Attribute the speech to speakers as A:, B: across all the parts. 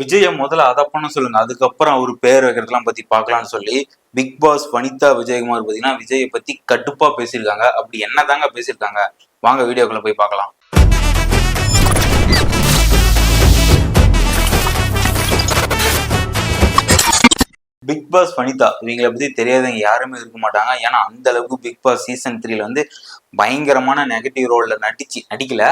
A: விஜய முதல்ல அதை பண்ண சொல்லுங்க. அதுக்கப்புறம் அவர் பேர் வைக்கிறதெல்லாம் பத்தி பார்க்கலாம்னு சொல்லி பிக் பாஸ் வனிதா விஜயகுமார் பார்த்தீங்கன்னா விஜயை பத்தி கடுப்பா பேசியிருக்காங்க. அப்படி என்னதாங்க பேசியிருக்காங்க? வாங்க வீடியோக்குள்ள போய் பார்க்கலாம். பிக் பாஸ் வனிதா இவங்களை பத்தி தெரியாதவங்க யாருமே இருக்க மாட்டாங்க. ஏன்னா அந்த அளவுக்கு பிக் பாஸ் சீசன் த்ரீல வந்து பயங்கரமான நெகட்டிவ் ரோல்ல நடிச்சு நடிக்கல.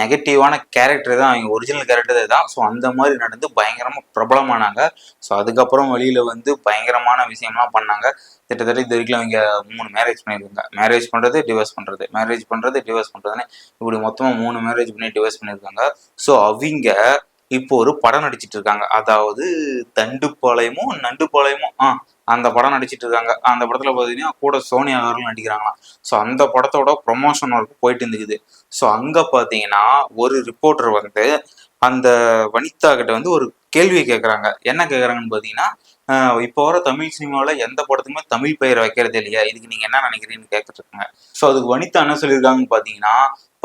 A: நெகட்டிவான கேரக்டர் தான் அவங்க ஒரிஜினல் கேரக்டர் தான். ஸோ அந்த மாதிரி நடந்து பயங்கரமாக பிரபலமானாங்க. ஸோ அதுக்கப்புறம் வெளியில் வந்து பயங்கரமான விஷயம்லாம் பண்ணாங்க. கிட்டத்தட்ட இது வரைக்கும் அவங்க மூணு மேரேஜ் பண்ணியிருக்காங்க. மேரேஜ் பண்ணுறது டிவோர்ஸ் பண்ணுறது மேரேஜ் பண்ணுறது டிவோர்ஸ் பண்ணுறதுன்னு இப்படி மொத்தமாக மூணு மேரேஜ் பண்ணி டிவோர்ஸ் பண்ணியிருக்காங்க. ஸோ அவங்க இப்போ ஒரு படம் நடிச்சிட்டு இருக்காங்க. அதாவது தண்டுப்பாளையமோ நண்டுப்பாளையமோ ஆ அந்த படம் நடிச்சிட்டு இருக்காங்க. அந்த படத்துல பார்த்தீங்கன்னா கூட சோனியா அவர்கள் நடிக்கிறாங்களாம் ஸோ அந்த படத்தோட ப்ரொமோஷன் ஒர்க் போயிட்டு இருந்துக்குது. ஸோ அங்க பாத்தீங்கன்னா ஒரு ரிப்போர்ட்டர் வந்து அந்த வனிதா கிட்ட வந்து ஒரு கேள்வி கேட்குறாங்க என்ன கேட்குறாங்கன்னு பார்த்தீங்கன்னா இப்போ வர தமிழ் சினிமாவில் எந்த படத்துக்குமே தமிழ் பெயர் வைக்கிறதே இல்லையா? இதுக்கு நீங்கள் என்ன நினைக்கிறீங்கன்னு கேட்டுருக்காங்க ஸோ அதுக்கு வனிதா என்ன சொல்லியிருக்காங்கன்னு பார்த்தீங்கன்னா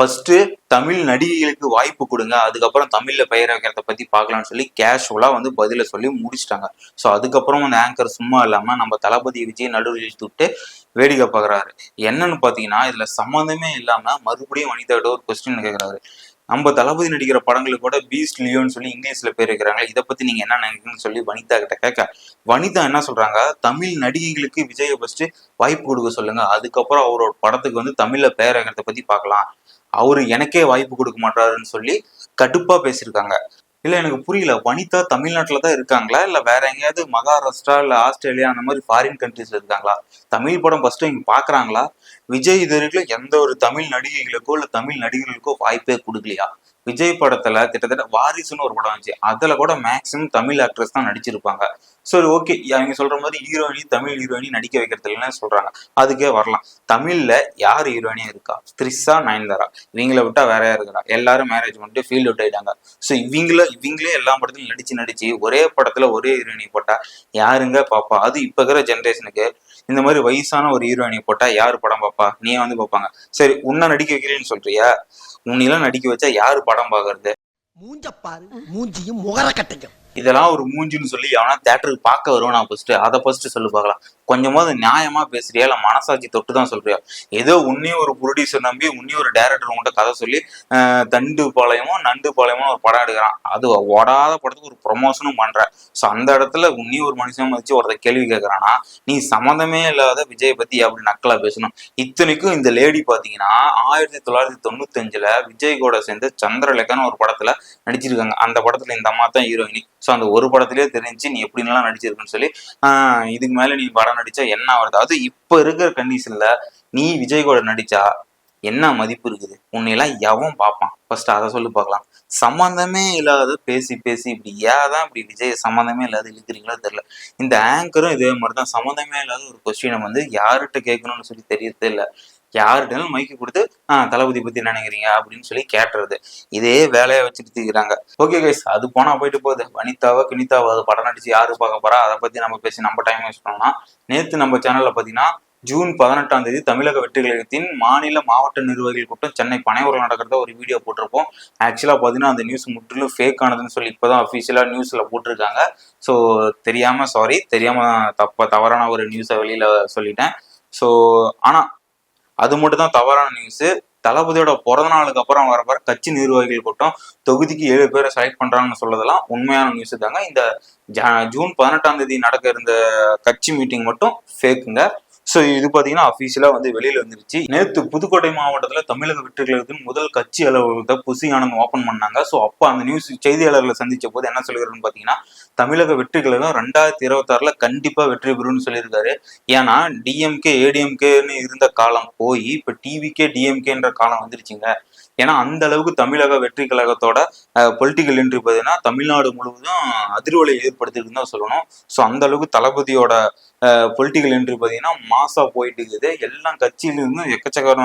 A: ஃபர்ஸ்ட் தமிழ் நடிகைகளுக்கு வாய்ப்பு கொடுங்க. அதுக்கப்புறம் தமிழ்ல பெயர் வைக்கிறத பத்தி பார்க்கலாம்னு சொல்லி கேஷுவலா வந்து பதில சொல்லி முடிச்சிட்டாங்க. ஸோ அதுக்கப்புறம் அந்த ஆங்கர் சும்மா இல்லாம நம்ம தளபதி விஜய் நடுவில் இழுத்து வேடிக்கை பார்க்குறாரு. என்னன்னு பார்த்தீங்கன்னா இதுல சம்மந்தமே இல்லாம மறுபடியும் வனிதாவிட ஒரு கொஸ்டின் கேட்குறாரு. நம்ம தளபதி நடிக்கிற படங்களுக்கு கூட பீஸ்ட் லியோன்னு சொல்லி இங்கிலீஷ்ல பேர் வைக்கிறாங்க இதை பத்தி நீங்க என்ன நினைக்கிறீங்கன்னு சொல்லி வனிதா கிட்ட கேட்க வனிதா என்ன சொல்றாங்க? தமிழ் நடிகைகளுக்கு விஜய் ஃபர்ஸ்ட் வாய்ப்பு கொடுக்க சொல்லுங்க. அதுக்கப்புறம் அவரோட படத்துக்கு வந்து தமிழ்ல பெயர் வைக்கிறத பத்தி பார்க்கலாம். அவரு எனக்கே வாய்ப்பு கொடுக்க மாட்டாருன்னு சொல்லி கடுப்பா பேசியிருக்காங்க. இல்ல எனக்கு புரியல. வனிதா தமிழ்நாட்டில் தான் இருக்காங்களா? இல்ல வேற எங்கேயாவது மகாராஷ்டிரா இல்ல ஆஸ்திரேலியா அந்த மாதிரி ஃபாரின் கண்ட்ரீஸ்ல இருக்காங்களா? தமிழ் படம் ஃபர்ஸ்ட் இங்க பாக்குறாங்களா? விஜய் இது வரைக்கும் எந்த ஒரு தமிழ் நடிகைகளுக்கோ இல்ல தமிழ் நடிகர்களுக்கோ வாய்ப்பே கொடுக்கலையா? விஜய் படத்துல கிட்டத்தட்ட வாரிசுன்னு ஒரு படம் வந்துச்சு. அதுல கூட மேக்சிமம் தமிழ் ஆக்ட்ரஸ் தான் நடிச்சிருப்பாங்க. சரி ஓகே அவங்க சொல்ற மாதிரி ஹீரோயினி தமிழ் ஹீரோயினி நடிக்க வைக்கிறது இல்லைன்னு சொல்றாங்க. அதுக்கே வரலாம். தமிழ்ல யார் ஹீரோயினியா இருக்கா? த்ரிஷா நயன்தாரா. இவங்கள விட்டா வேற யார் இருக்கிறா எல்லாரும் மேரேஜ் பண்ணிட்டு ஃபீல்ட் அவுட் ஆயிட்டாங்க. ஸோ இவங்கள இவங்களே எல்லா படத்துலையும் நடிச்சு நடிச்சு ஒரே படத்துல ஒரே ஹீரோயினி போட்டா யாருங்க பாப்பா? அது இப்ப இருக்கிற ஜென்ரேஷனுக்கு இந்த மாதிரி வயசான ஒரு ஹீரோயினி போட்டா யாரு படம் பாப்பா? நீ வந்து பார்ப்பாங்க சரி உன்னை நடிக்க வைக்கிறேன்னு சொல்றியா? உன்னையெல்லாம் நடிக்க வச்சா யாரு படம் பாக்குறது?
B: மூஞ்ச பாரு. மூஞ்சியும் முகர கட்டையும்
A: இதெல்லாம் ஒரு மூஞ்சின்னு சொல்லி அவனா தேட்டருக்கு பார்க்க வருவான் நான் ஃபர்ஸ்ட் அதை ஃபர்ஸ்ட் சொல்லி பார்க்கலாம். கொஞ்சமாவது நியாயமா பேசுறியா? இல்ல மனசாட்சி தொட்டு தான் சொல்றியா? ஏதோ உன்னையும் ஒரு ப்ரொடியூசர் நம்பி உன்னையும் ஒரு டைரக்டர் உங்கள்கிட்ட கதை சொல்லி தண்டு பாளையமோ நண்டு பாளையமோ ஒரு படம் எடுக்கிறான். அது ஓடாத படத்துக்கு ஒரு ப்ரொமோஷனும் பண்ற. ஸோ அந்த இடத்துல உன்னையும் ஒரு மனுஷன் வச்சு ஒருத்த கேள்வி கேட்கறானா நீ சம்மந்தமே இல்லாத விஜய் பத்தி அப்படி நக்கலா பேசணும். இத்தனைக்கும் இந்த லேடி பாத்தீங்கன்னா ஆயிரத்தி தொள்ளாயிரத்தி தொண்ணூத்தஞ்சுல விஜய் கூட சேர்ந்து சந்திரலேகான்னு ஒரு படத்துல நடிச்சிருக்காங்க. அந்த படத்துல இந்த அம்மா தான் ஹீரோயினி ஸோ அந்த ஒரு படத்திலேயே தெரிஞ்சு நீ எப்படின்லாம் நடிச்சிருக்குன்னு சொல்லி இதுக்கு மேல நீ படம் நடிச்சா என்ன வருது அது இப்ப இருக்கிற கண்டிஷன்ல நீ விஜய் கூட நடிச்சா என்ன மதிப்பு இருக்குது? உன்னையெல்லாம் எவன் பார்ப்பான்? ஃபர்ஸ்ட் அதை சொல்லி பார்க்கலாம். சம்மந்தமே இல்லாத பேசி பேசி இப்படி ஏன் தான் இப்படி விஜய் சம்மந்தமே இல்லாத இழுக்கிறீங்களோ தெரியல. இந்த ஆங்கரும் இதே மாதிரி தான் சம்மந்தமே இல்லாத ஒரு கொஸ்டினை வந்து யார்கிட்ட கேட்கணும்னு சொல்லி தெரியறதே இல்லை. யார்கிட்டயும் மைக்கு கொடுத்து ஆ தளபதி பத்தி நினைக்கிறீங்க? அப்படின்னு சொல்லி கேட்டுறது. இதே வேலையை வச்சுட்டு தீக்கிறாங்க ஓகே கைஸ் அது போனா போயிட்டு போகுது. வனிதாவோ கினிதாவோ அது படம் நடிச்சு யாரு பார்க்க போறா? அதை பத்தி நம்ம பேசி நம்ம டைம் வேஸ்ட் பண்ணோம்னா நேத்து நம்ம சேனல்ல பாத்தீங்கன்னா ஜூன் பதினெட்டாம் தேதி தமிழக வெற்றி கழகத்தின் மாநில மாவட்ட நிர்வாகிகள் கூட்டம் சென்னை பனையூரில் நடக்கிறத ஒரு வீடியோ போட்டிருப்போம். ஆக்சுவலாக பார்த்தீங்கன்னா அந்த நியூஸ் முற்றிலும் ஃபேக் ஆனதுன்னு சொல்லி இப்போதான் அஃபீஷியலாக நியூஸில் போட்டிருக்காங்க. ஸோ தெரியாம சாரி தெரியாம தப்ப தவறான ஒரு நியூஸை வெளியில சொல்லிட்டேன். ஸோ ஆனால் அது மட்டும் தான் தவறான நியூஸ் தளபதியோட பிறந்த நாளுக்கு அப்புறம் வர வர கட்சி நிர்வாகிகள் கூட்டம் தொகுதிக்கு ஏழு பேரை செலக்ட் பண்றாங்கன்னு சொல்லதெல்லாம் உண்மையான நியூஸ் தாங்க. இந்த ஜூன் பதினெட்டாம் தேதி நடக்க இருந்த கட்சி மீட்டிங் மட்டும் ஃபேக்குங்க ஸோ இது பார்த்தீங்கன்னா அஃபீஷியலாக வந்து வெளியில வந்துருச்சு. நேற்று புதுக்கோட்டை மாவட்டத்தில் தமிழக வெற்றிகளுக்கு முதல் கட்சி அலுவலகத்தை புசி ஆனந்த் ஓப்பன் பண்ணாங்க. ஸோ அப்போ அந்த நியூஸ் செய்தியாளர்களை சந்திச்ச போது என்ன சொல்லிருக்குன்னு பார்த்தீங்கன்னா தமிழக வெற்றிகளும் ரெண்டாயிரத்தி இருபத்தாறுல கண்டிப்பா வெற்றி பெறும்னு சொல்லியிருக்காரு. ஏன்னா டிஎம்கே ஏடிஎம்கேன்னு இருந்த காலம் போய் இப்போ டிவிகே டிஎம்கேன்ற காலம் வந்துருச்சுங்க. ஏன்னா அந்த அளவுக்கு தமிழக வெற்றி கழகத்தோட பொலிட்டிக்கல் என்ட்ரி பார்த்தீங்கன்னா தமிழ்நாடு முழுவதும் அதிர்வலை ஏற்படுத்திருக்குன்னு தான் சொல்லணும். ஸோ அந்த அளவுக்கு தளபதியோட பொலிட்டிக்கல் என்ட்ரி பார்த்தீங்கன்னா மாசா போயிட்டு இருக்குது எல்லா கட்சியிலிருந்து எக்கச்சக்கம்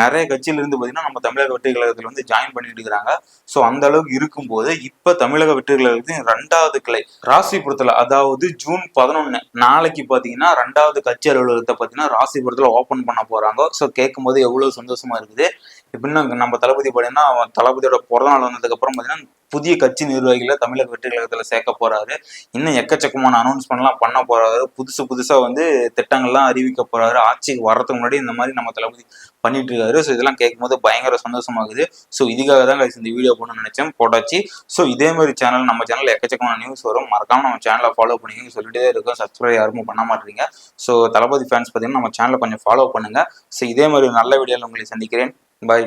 A: நிறைய கட்சியிலிருந்து பார்த்தீங்கன்னா நம்ம தமிழக வெற்றி கழகத்தில் வந்து ஜாயின் பண்ணிட்டு இருக்கிறாங்க. ஸோ அந்த அளவுக்கு இருக்கும்போது இப்போ தமிழக வெற்றி கழகத்தின் ரெண்டாவது கிளை ராசிபுரத்தில் அதாவது ஜூன் பதினொன்று நாளைக்கு பார்த்தீங்கன்னா ரெண்டாவது கட்சி அலுவலகத்தை பார்த்தீங்கன்னா ராசிபுரத்தில் ஓப்பன் பண்ண போறாங்க. ஸோ கேட்கும் போது சந்தோஷமா இருக்குது. எப்படின்னா நம்ம தளபதி பார்த்தீங்கன்னா தளபதியோட பிறந்த நாள் வந்ததுக்கு பார்த்தீங்கன்னா புதிய கட்சி நிர்வாகிகளை தமிழக வெற்றி கழகத்துல சேர்க்க போறாரு. இன்னும் எக்கச்சக்கமான அனௌன்ஸ்மெண்ட்லாம் பண்ண போறாரு. புதுசு புதுசா வந்து திட்டங்கள்லாம் அறிவிக்க போறாரு. ஆட்சிக்கு வர்றதுக்கு முன்னாடி இந்த மாதிரி நம்ம தளபதி பண்ணிட்டு இருக்காரு. ஸோ இதெல்லாம் கேட்கும்போது பயங்கர சந்தோஷமாகுது. ஸோ இதுக்காக தான் guys இந்த வீடியோ போடணும்னு நினைச்சேன். போட்டாச்சு. ஸோ இதே மாதிரி சேனல் நம்ம சேனல் எக்கச்சக்கமான நியூஸ் வரும். மறக்காம நம்ம சேனலை ஃபாலோ பண்ணிங்க சொல்லிட்டே இருக்கோம். சப்ஸ்கிரைப் யாருமே பண்ண மாட்டீங்க. ஸோ தளபதி ஃபேன்ஸ் பார்த்தீங்கன்னா நம்ம சேனலை கொஞ்சம் ஃபாலோ பண்ணுங்க. ஸோ இதே மாதிரி நல்ல வீடியோவில் உங்களை சந்திக்கிறேன். பாய்